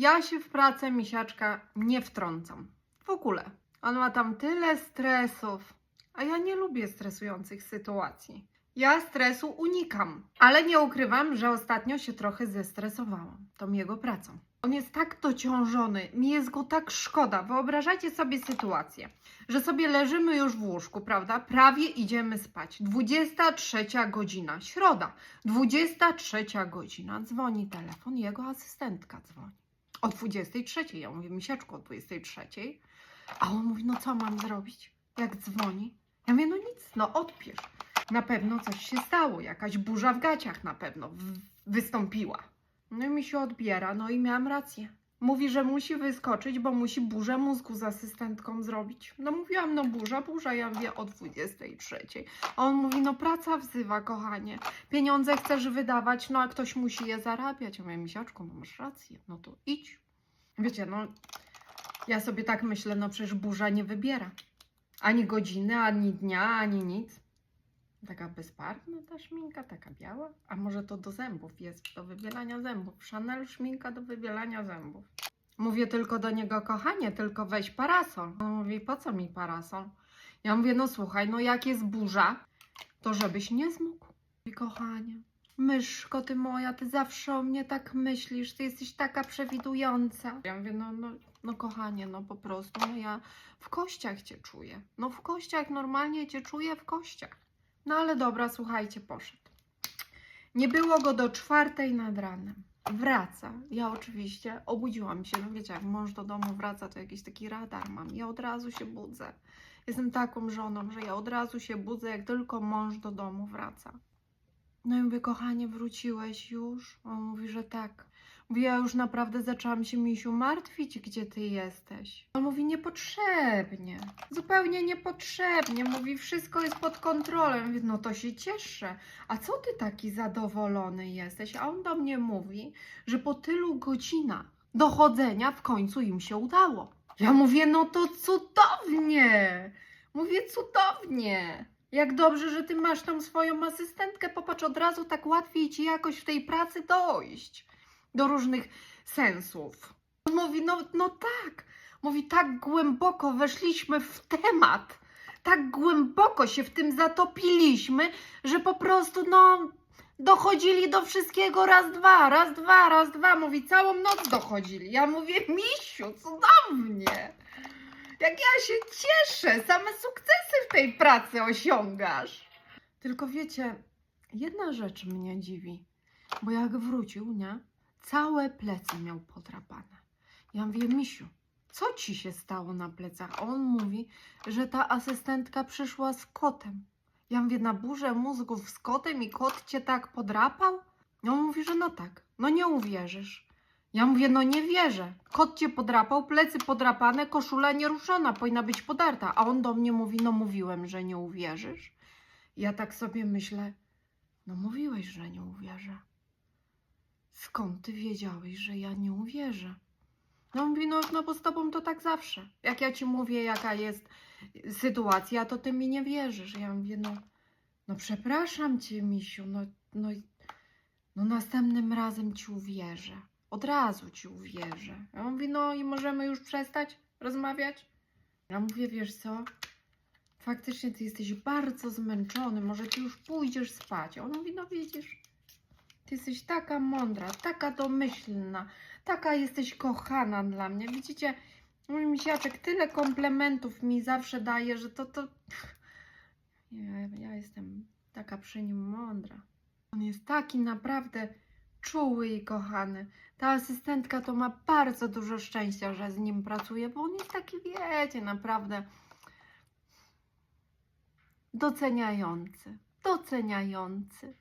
Ja się w pracę misiaczka nie wtrącam. W ogóle. On ma tam tyle stresów, a ja nie lubię stresujących sytuacji. Ja stresu unikam, ale nie ukrywam, że ostatnio się trochę zestresowałam tą jego pracą. On jest tak dociążony, mi jest go tak szkoda. Wyobrażacie sobie sytuację, że sobie leżymy już w łóżku, prawda? Prawie idziemy spać. 23 godzina, środa. 23 godzina, dzwoni telefon, jego asystentka dzwoni. O 23, ja mówię, misiaczku, o 23. A on mówi, no co mam zrobić? Jak dzwoni? Ja mówię, no nic, no odpisz. Na pewno coś się stało, jakaś burza w gaciach na pewno wystąpiła. No i mi się odbiera, no i miałam rację. Mówi, że musi wyskoczyć, bo musi burzę mózgu z asystentką zrobić. No mówiłam, no burza, burza, ja mówię o 23. A on mówi, no praca wzywa, kochanie. Pieniądze chcesz wydawać, no a ktoś musi je zarabiać. Ja mówię, misiaczku, no masz rację, no to idź. Wiecie, no ja sobie tak myślę, no przecież burza nie wybiera. Ani godziny, ani dnia, ani nic. Taka bezbarwna ta szminka, taka biała. A może to do zębów jest, do wybielania zębów. Chanel szminka do wybielania zębów. Mówię tylko do niego, kochanie, tylko weź parasol. On mówi, po co mi parasol? Ja mówię, no słuchaj, no jak jest burza, to żebyś nie zmógł. I kochanie, myszko ty moja, ty zawsze o mnie tak myślisz, ty jesteś taka przewidująca. Ja mówię, no, no, no kochanie, no po prostu, no ja w kościach cię czuję. No w kościach, normalnie cię czuję w kościach. No ale dobra, słuchajcie, poszedł. Nie było go do czwartej nad ranem. Wraca. Ja oczywiście obudziłam się. No wiecie, jak mąż do domu wraca, to jakiś taki radar mam. Ja od razu się budzę. Jestem taką żoną, że ja od razu się budzę, jak tylko mąż do domu wraca. No i mówię, kochanie, wróciłeś już? On mówi, że tak. Mówi, ja już naprawdę zaczęłam się, misiu, martwić, gdzie ty jesteś. On mówi, niepotrzebnie. Zupełnie niepotrzebnie. Mówi, wszystko jest pod kontrolą. Mówię, no to się cieszę. A co ty taki zadowolony jesteś? A on do mnie mówi, że po tylu godzinach dochodzenia w końcu im się udało. Ja mówię, no to cudownie. Mówię, cudownie. Jak dobrze, że ty masz tam swoją asystentkę. Popatrz, od razu tak łatwiej ci jakoś w tej pracy dojść do różnych sensów. Mówi, no, no tak. Mówi, tak głęboko weszliśmy w temat. Tak głęboko się w tym zatopiliśmy, że po prostu, no, dochodzili do wszystkiego raz, dwa, raz, dwa, raz, dwa. Mówi, całą noc dochodzili. Ja mówię, misiu, cudownie. Jak ja się cieszę, same sukcesy w tej pracy osiągasz. Tylko wiecie, jedna rzecz mnie dziwi, bo jak wrócił, nie, całe plecy miał podrapane. Ja mówię, misiu, co ci się stało na plecach? A on mówi, że ta asystentka przyszła z kotem. Ja mówię, na burzę mózgów z kotem i kot cię tak podrapał? No on mówi, że no tak, no nie uwierzysz. Ja mówię, no nie wierzę. Kot cię podrapał, plecy podrapane, koszula nieruszona, powinna być podarta. A on do mnie mówi, no mówiłem, że nie uwierzysz. Ja tak sobie myślę, no mówiłeś, że nie uwierzę. Skąd ty wiedziałeś, że ja nie uwierzę? No mówi, no, no bo z tobą to tak zawsze. Jak ja ci mówię, jaka jest sytuacja, to ty mi nie wierzysz. Ja mówię, no, no przepraszam cię, misiu, no, no, no następnym razem ci uwierzę. Od razu ci uwierzę. Ja mówię, no i możemy już przestać rozmawiać? Ja mówię, wiesz co? Faktycznie ty jesteś bardzo zmęczony, może ty już pójdziesz spać. A On mówi, no widzisz, ty jesteś taka mądra, taka domyślna, taka jesteś kochana dla mnie. Widzicie, mój misiaczek tyle komplementów mi zawsze daje, że to, to... Ja, ja jestem taka przy nim mądra. On jest taki naprawdę czuły i kochany. Ta asystentka to ma bardzo dużo szczęścia, że z nim pracuje, bo on jest taki, wiecie, naprawdę doceniający. Doceniający.